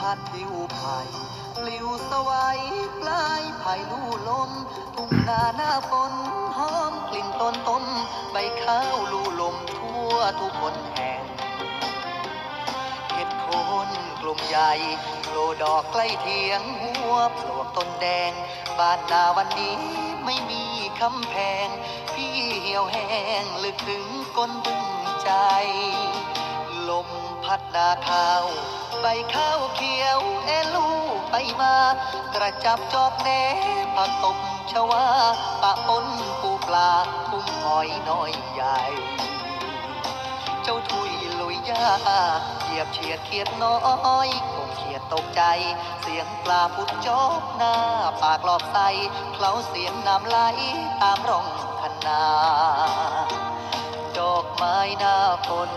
พัดผิวไผ่ปลิวสวัยปลายไผ่ลู่ลม ทุ่งนาหน้าฝนหอมกลิ่นต้นต้มใบข้าวลู่ลมทั่วทุกคนแห่งเห็ดโคนกลุ่มใหญ่โผล่ดอกใกล้เทียงหัวปลวกต้นแดง บ้านนาวันนี้ไม่มีคำแพง พี่เหี่ยวแห้งลึกถึงก้นบึ้งใจ นาข้าวใบข้าวเขียวเอลูไปมา กระจับจอบแหนผักตบชวาปะปนปูปลากุ้งหอยน้อยใหญ่ เจ้าทุยลุยยาเหยียบเฉียดเขียดน้อยคงเขียดตกใจ เสียงปลาพุดจอบหน้า ปากลอบใสเคล้าเสียงน้ำไหลตามร่องคันนา ดอกไม้หน้าฝน